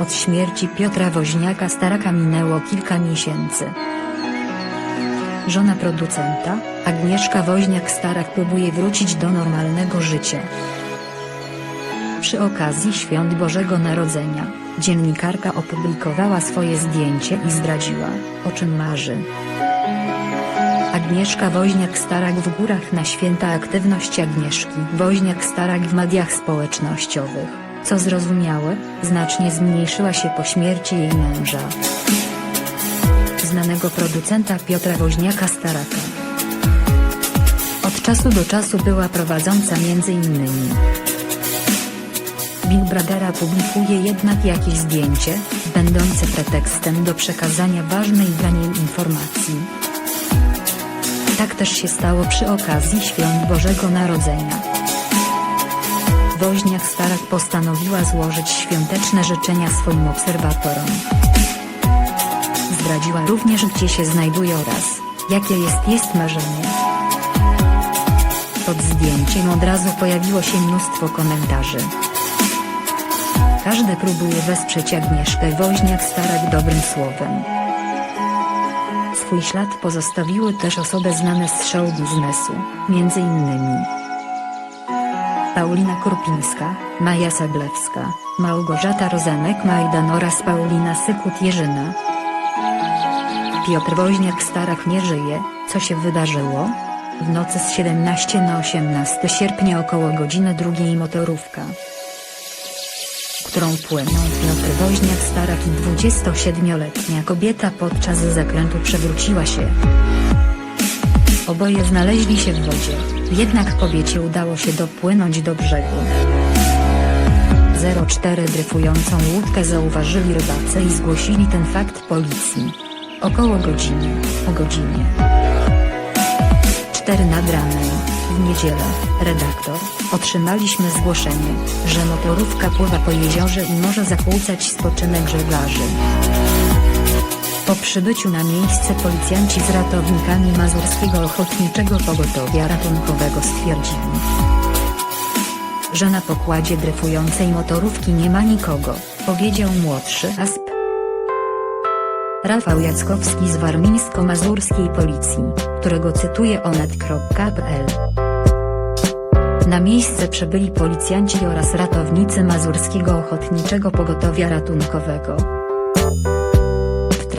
Od śmierci Piotra Woźniaka Staraka minęło kilka miesięcy. Żona producenta, Agnieszka Woźniak-Starak próbuje wrócić do normalnego życia. Przy okazji Świąt Bożego Narodzenia, dziennikarka opublikowała swoje zdjęcie i zdradziła, o czym marzy. Agnieszka Woźniak-Starak w górach na święta aktywność Agnieszki Woźniak-Starak w mediach społecznościowych, co zrozumiałe, znacznie zmniejszyła się po śmierci jej męża. Znanego producenta Piotra Woźniaka-Staraka. Od czasu do czasu była prowadząca m.in. Big Brothera publikuje jednak jakieś zdjęcie, będące pretekstem do przekazania ważnej dla niej informacji. Tak też się stało przy okazji Świąt Bożego Narodzenia. Woźniak Starak postanowiła złożyć świąteczne życzenia swoim obserwatorom. Zdradziła również gdzie się znajduje oraz, jakie jest jest marzenie. Pod zdjęciem od razu pojawiło się mnóstwo komentarzy. Każdy próbuje wesprzeć Agnieszkę Woźniak-Starak dobrym słowem. Swój ślad pozostawiły też osoby znane z show biznesu, między innymi Paulina Krupińska, Maja Sablewska, Małgorzata Rozenek-Majdan oraz Paulina Sykut-Jerzyna. Piotr Woźniak-Starak nie żyje, co się wydarzyło? W nocy z 17 na 18 sierpnia około godziny drugiej motorówka którą płynął Piotr Woźniak-Starak i 27-letnia kobieta podczas zakrętu przewróciła się. Oboje znaleźli się w wodzie, jednak kobiecie udało się dopłynąć do brzegu. 04 dryfującą łódkę zauważyli rybacy i zgłosili ten fakt policji. Około godziny, o godzinie 4 nad ranem, w niedzielę, redaktor, otrzymaliśmy zgłoszenie, że motorówka pływa po jeziorze i może zakłócać spoczynek żeglarzy. Po przybyciu na miejsce policjanci z ratownikami Mazurskiego Ochotniczego Pogotowia Ratunkowego stwierdzili, że na pokładzie dryfującej motorówki nie ma nikogo, powiedział młodszy ASP. Rafał Jackowski z warmińsko-mazurskiej policji, którego cytuje onet.pl. Na miejsce przybyli policjanci oraz ratownicy Mazurskiego Ochotniczego Pogotowia Ratunkowego.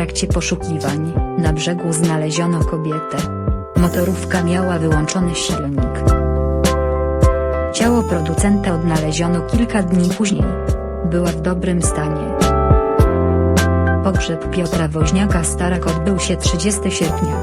Trakcie poszukiwań, na brzegu znaleziono kobietę. Motorówka miała wyłączony silnik. Ciało producenta odnaleziono kilka dni później. Była w dobrym stanie. Pogrzeb Piotra Woźniaka Starak odbył się 30 sierpnia.